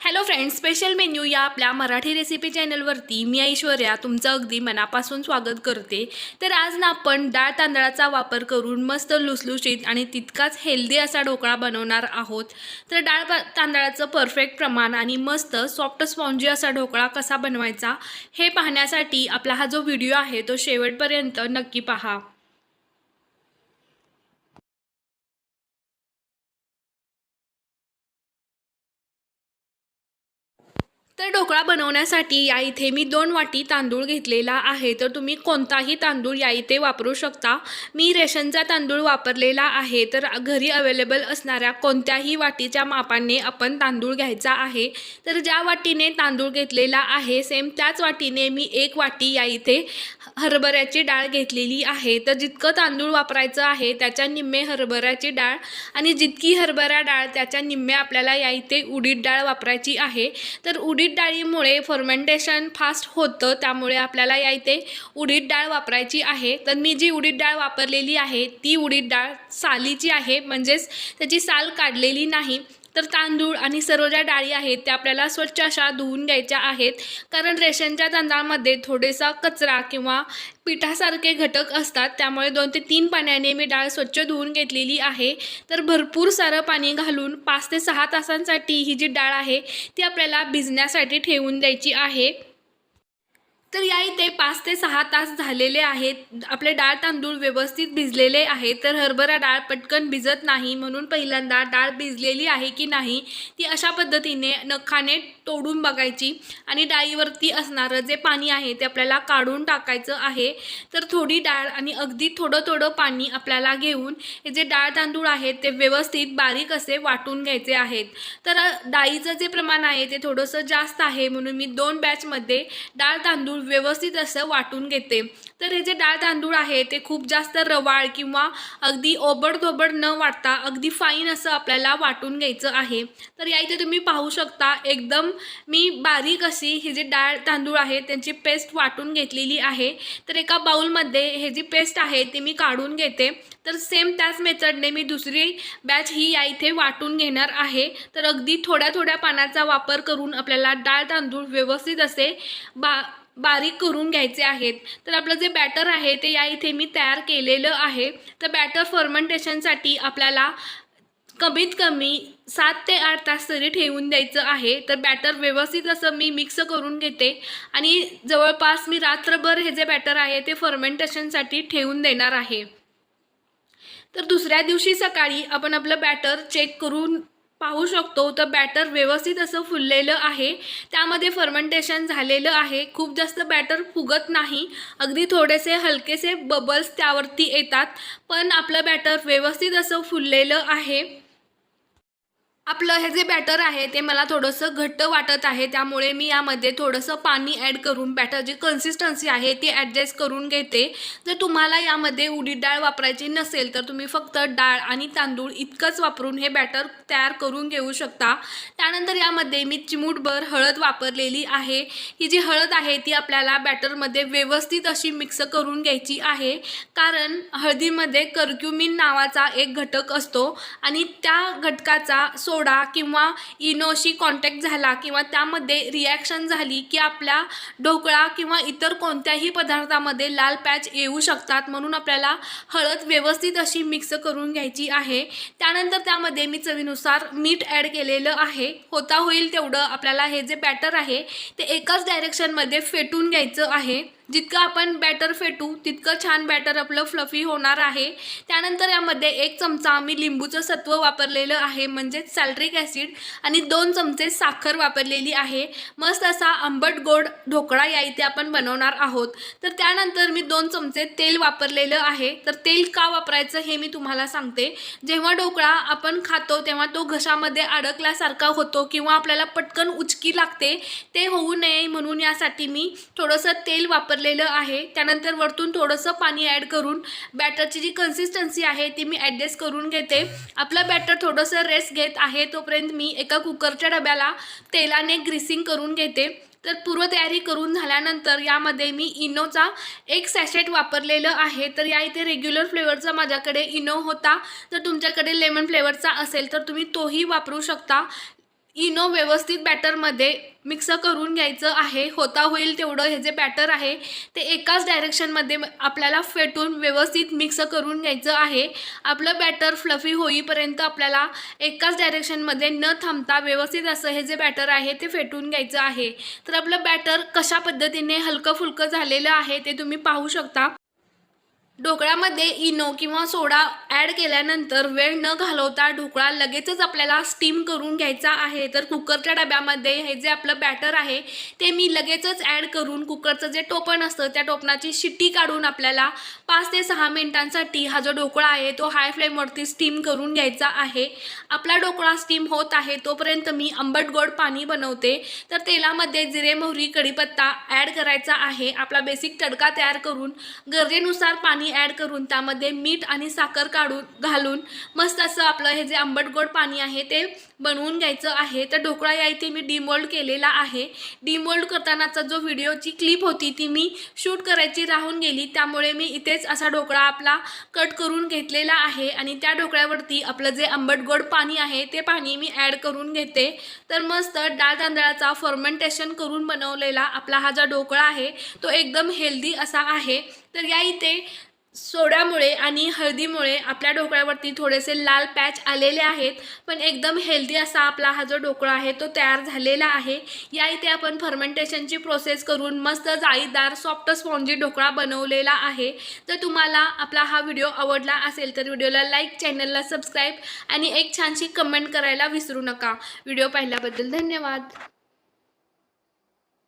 Hello friends special menu या आपल्या Marathi recipe चॅनलवरती मी ऐश्वर्या तुमचं अगदी मनापासून स्वागत करते. तर आज ना आपण डाळ तांदळाचा वापर करून मस्त लुसलुशीत आणि तितकाच हेल्दी असा ढोकळा बनवणार आहोत. तर डाळ पा- तांदळाचं परफेक्ट प्रमाण आणि मस्त सॉफ्ट स्पॉन्जी असा ढोकळा कसा बनवायचा हे पाहण्यासाठी आपला हा जो व्हिडिओ आहे तो शेवटपर्यंत नक्की पहा. तर ढोकळा बनवण्यासाठी या इथे मी दोन वाटी तांदूळ घेतलेला आहे. तर तुम्ही कोणताही तांदूळ या इथे वापरू शकता. मी रेशनचा तांदूळ वापरलेला आहे. तर घरी अवेलेबल असणाऱ्या कोणत्याही वाटीच्या मापाने आपण तांदूळ घ्यायचा आहे. तर ज्या वाटीने तांदूळ घेतलेला आहे सेम त्याच वाटीने मी एक वाटी या इथे हरभऱ्याची डाळ घेतलेली आहे. तर जितकं तांदूळ वापरायचं आहे त्याच्या निम्मे हरभऱ्याची डाळ आणि जितकी हरभरा डाळ त्याच्या निम्मे आपल्याला या इथे उडीद डाळ वापरायची आहे. तर उडीद उडीद डाळीमुळे फर्मेंटेशन फास्ट होतं त्यामुळे आपल्याला या इथे उडीद डाळ वापरायची आहे. तर मी जी उडीद डाळ वापरलेली आहे ती उडीद डाळ सालीची आहे म्हणजेच त्याची साल काढलेली नाही. तर तांदूळ आणि सर्व ज्या डाळी आहेत त्या आपल्याला स्वच्छ अशा धुवून घ्यायच्या आहेत. कारण रेशनच्या तांदळामध्ये थोडेसा कचरा किंवा पिठासारखे घटक असतात. त्यामुळे दोन ते तीन पाण्याने मी डाळ स्वच्छ धुवून घेतलेली आहे. तर भरपूर सारं पाणी घालून पाच ते सहा तासांसाठी ही जी डाळ आहे ती आपल्याला भिजण्यासाठी ठेवून द्यायची आहे. तर या इथे पाच ते सहा तास झालेले आहेत. आपले डाळ तांदूळ व्यवस्थित भिजलेले आहेत. तर हरभरा डाळ पटकन भिजत नाही. म्हणून पहिल्यांदा डाळ भिजलेली आहे की नाही ती अशा पद्धतीने नखाने तोडून बघायची. आणि डाळीवरती असणारं जे पाणी आहे ते आपल्याला काढून टाकायचं आहे. तर थोडी डाळ आणि अगदी थोडं थोडं पाणी आपल्याला घेऊन हे जे डाळ तांदूळ आहेत ते व्यवस्थित बारीक असे वाटून घ्यायचे आहेत. तर डाळीचं जे प्रमाण आहे ते थोडंसं जास्त आहे. म्हणून मी दोन बॅचमध्ये डाळ तांदूळ व्यवस्थित असं वाटून घेते. तर हे जे डाळ तांदूळ आहे ते खूप जास्त रवाळ किंवा अगदी ओबडधोबड न वाटता अगदी फाईन असं आपल्याला वाटून घ्यायचं आहे. तर या इथे तुम्ही पाहू शकता एकदम मी बारीक अशी ही जी डाळ तांदूळ आहे त्यांची पेस्ट वाटून घेतलेली आहे. तर एका बाउलमध्ये हे जी पेस्ट आहे ती मी काढून घेते. तर सेम त्याच मेथडने मी दुसरी बॅच ही या इथे वाटून घेणार आहे. तर अगदी थोड्या थोड्या पानाचा वापर करून आपल्याला डाळ तांदूळ व्यवस्थित असे बा बारीक करून घ्यायचे आहेत. तर आपलं जे बॅटर आहे ते या इथे मी तयार केलेलं आहे. तर बॅटर फर्मेंटेशनसाठी आपल्याला कमीत कमी सात ते आठ तास तरी ठेवून द्यायचं आहे. तर बॅटर व्यवस्थित असं मी मिक्स करून घेते. आणि जवळपास मी रात्रभर हे जे बॅटर आहे ते फर्मेंटेशनसाठी ठेवून देणार आहे. तर दुसऱ्या दिवशी सकाळी आपण आपलं बॅटर चेक करून पाहू शकतो. तर बॅटर व्यवस्थित असं फुललेलं आहे. त्यामध्ये फर्मेंटेशन झालेलं आहे. खूप जास्त बॅटर फुगत नाही. अगदी थोडेसे हलकेसे बबल्स त्यावरती येतात. पण आपलं बॅटर व्यवस्थित असं फुललेलं आहे. आपलं हे जे बॅटर आहे ते मला थोडंसं घट्ट वाटत आहे. त्यामुळे मी यामध्ये थोडंसं पाणी ॲड करून बॅटर जी कन्सिस्टन्सी आहे ती ॲडजस्ट करून घेते. जर तुम्हाला यामध्ये उडीद डाळ वापरायची नसेल तर तुम्ही फक्त डाळ आणि तांदूळ इतकंच वापरून हे बॅटर तयार करून घेऊ शकता. त्यानंतर यामध्ये मी चिमूटभर हळद वापरलेली आहे. ही जी हळद आहे ती आपल्याला बॅटरमध्ये व्यवस्थित अशी मिक्स करून घ्यायची आहे. कारण हळदीमध्ये कर्क्युमिन नावाचा एक घटक असतो आणि त्या घटकाचा सो सोडा किंवा इनोशी कॉन्टॅक्ट झाला किंवा त्यामध्ये रिॲक्शन झाली की आपल्या ढोकळा किंवा इतर कोणत्याही पदार्थामध्ये लाल पॅच येऊ शकतात म्हणून आपल्याला हळद व्यवस्थित अशी मिक्स करून घ्यायची आहे. त्यानंतर त्यामध्ये मी चवीनुसार मीठ ॲड केलेलं आहे. होता होईल तेवढं आपल्याला हे जे बॅटर आहे ते एकाच डायरेक्शनमध्ये फेटून घ्यायचं आहे. जितकं आपण बॅटर फेटू तितकं छान बॅटर आपलं फ्लफी होणार आहे. त्यानंतर यामध्ये एक चमचा आम्ही लिंबूचं सत्व वापरलेलं आहे म्हणजेच सॅल्ट्रिक ॲसिड आणि दोन चमचे साखर वापरलेली आहे. मस्त असा आंबट गोड ढोकळा या इथे आपण बनवणार आहोत. तर त्यानंतर मी दोन चमचे तेल वापरलेलं आहे. तर तेल का वापरायचं हे मी तुम्हाला सांगते. जेव्हा ढोकळा आपण खातो तेव्हा तो घशामध्ये अडकल्यासारखा होतो किंवा आपल्याला पटकन उचकी लागते ते होऊ नये म्हणून यासाठी मी थोडंसं तेल वापरलेलं आहे. त्यानंतर वरतून थोडंसं पाणी ॲड करून बॅटरची जी कन्सिस्टन्सी आहे ती मी ॲडजस्ट करून घेते. आपलं बॅटर थोडंसं रेस्ट घेत आहे. तोपर्यंत मी एका कुकरच्या डब्याला तेलाने ग्रीसिंग करून घेते. तर पूर्वतयारी करून झाल्यानंतर यामध्ये मी इनोचा एक सॅशेट वापरलेलं आहे. तर या इथे रेग्युलर फ्लेवरचा माझ्याकडे इनो होता. तर तुमच्याकडे लेमन फ्लेवरचा असेल तर तुम्ही तोही वापरू शकता. इनो व्यवस्थित बॅटरमध्ये मिक्स करून घ्यायचं आहे. होता होईल तेवढं हे जे बॅटर आहे ते एकाच डायरेक्शनमध्ये आपल्याला फेटून व्यवस्थित मिक्स करून घ्यायचं आहे. आपलं बॅटर फ्लफी होईपर्यंत आपल्याला एकाच डायरेक्शनमध्ये न थांबता व्यवस्थित असं हे जे बॅटर आहे ते फेटून घ्यायचं आहे. तर आपलं बॅटर कशा पद्धतीने हलकं फुलकं झालेलं आहे ते तुम्ही पाहू शकता. ढोकळ्यामध्ये इनो किंवा सोडा ॲड केल्यानंतर वेळ न घालवता ढोकळा लगेचच आपल्याला स्टीम करून घ्यायचा आहे. तर कुकरच्या डब्यामध्ये हे जे आपलं बॅटर आहे ते मी लगेचच ॲड करून कुकरचं जे टोपण असतं त्या टोपणाची शिट्टी काढून आपल्याला पाच ते सहा मिनिटांसाठी हा जो ढोकळा आहे तो हाय फ्लेमवरती स्टीम करून घ्यायचा आहे. आपला ढोकळा स्टीम होत आहे तोपर्यंत मी आंबट गोड पाणी बनवते. तर तेलामध्ये जिरे मोहरी कढीपत्ता ॲड करायचा आहे. आपला बेसिक तडका तयार करून गरजेनुसार पाणी ॲड करून त्यामध्ये मीठ आणि साखर काढून घालून मस्त असं आपलं हे जे आंबट गोड पाणी आहे ते बनवून घ्यायचं आहे. तर ढोकळा या इथे मी डिमोल्ड केलेला आहे. डिमोल्ड करतानाचा जो व्हिडिओची क्लिप होती ती मी शूट करायची राहून गेली. त्यामुळे मी इथेच असा ढोकळा आपला कट करून घेतलेला आहे आणि त्या ढोकळ्यावरती आपलं जे आंबट गोड पाणी आहे ते पाणी मी ॲड करून घेते. तर मस्त डाळ तांदळाचा फर्मेंटेशन करून बनवलेला आपला हा जो ढोकळा आहे तो एकदम हेल्दी असा आहे. तर या इथे सोड्यामुळे आणि हळदीमुळे आपल्या ढोकळ्यावरती थोडेसे लाल पॅच आलेले आहेत. पण एकदम हेल्दी असा आपला हा जो ढोकळा आहे तो तयार झालेला आहे. या इथे आपण फर्मेंटेशनची प्रोसेस करून मस्त जाळीदार सॉफ्ट स्पॉन्जी ढोकळा बनवलेला आहे. तर तुम्हाला आपला हा व्हिडिओ आवडला असेल तर व्हिडिओला लाईक चॅनलला सबस्क्राईब आणि एक छानशी कमेंट करायला विसरू नका. व्हिडिओ पाहिल्याबद्दल धन्यवाद.